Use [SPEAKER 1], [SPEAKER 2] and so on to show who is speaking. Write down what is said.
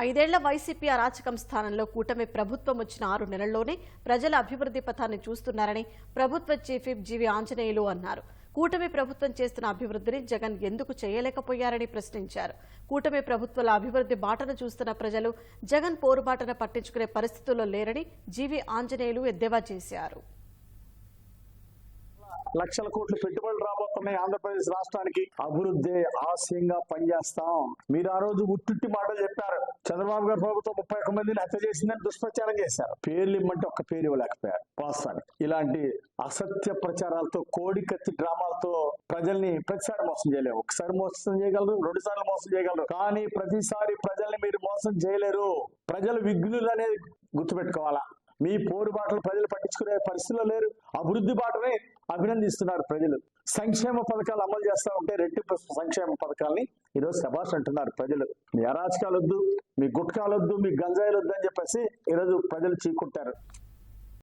[SPEAKER 1] ఐదేళ్ళ వైసీపీ అరాచకం స్థానంలో కూటమి ప్రభుత్వం వచ్చిన ఆరు నెలల్లోనే ప్రజల అభివృద్ధి పథాన్ని చూస్తున్నారని ప్రభుత్వ చీఫ్ జీవి ఆంజనేయులు అన్నారు. కూటమి ప్రభుత్వం చేస్తున్న అభివృద్ధిని జగన్ ఎందుకు చేయలేకపోయారని ప్రశ్నించారు. కూటమి ప్రభుత్వాల అభివృద్ధి బాటను చూస్తున్న ప్రజలు జగన్ పోరుబాటను పట్టించుకునే పరిస్థితుల్లో లేరని జీవి ఆంజనేయులు ఎద్దేవా చేశారు.
[SPEAKER 2] లక్షల కోట్లు పెట్టుబడులు రాబోతున్నాయి ఆంధ్రప్రదేశ్ రాష్ట్రానికి. అభివృద్ధి ఆశయంగా పనిచేస్తాం. మీరు ఆ రోజు ఉట్టుట్టి మాటలు చెప్పారు. చంద్రబాబు గారి ప్రభుత్వం ముప్పై ఒక్క మందిని హత్య చేసిందని దుష్ప్రచారం చేశారు. పేర్లు ఇమ్మంటే ఒక్క పేరు ఇవ్వలేకపోయారు. వాస్తవానికి ఇలాంటి అసత్య ప్రచారాలతో కోడి కత్తి డ్రామాలతో ప్రజల్ని ప్రతిసారి మోసం చేయలేరు ఒకసారి మోసం చేయగలరు రెండు సార్లు మోసం చేయగలరు. కానీ ప్రతిసారి ప్రజల్ని మీరు మోసం చేయలేరు. ప్రజలు విఘ్నులు అనేది గుర్తుపెట్టుకోవాలా? మీ పోరు బాటలు ప్రజలు పట్టించుకునే పరిస్థితిలో లేరు. అభివృద్ధి బాటనే అభినందిస్తున్నారు ప్రజలు. సంక్షేమ పథకాలు అమలు చేస్తా ఉంటే రెట్టింపు సంక్షేమ పథకాలని ఈరోజు శబాష్ అంటున్నారు ప్రజలు. మీ అరాచకాలొద్దు మీ గుట్కాలొద్దు మీ గంజాయిలొద్దు అని చెప్పేసి ఈరోజు ప్రజలు చీకుంటారు.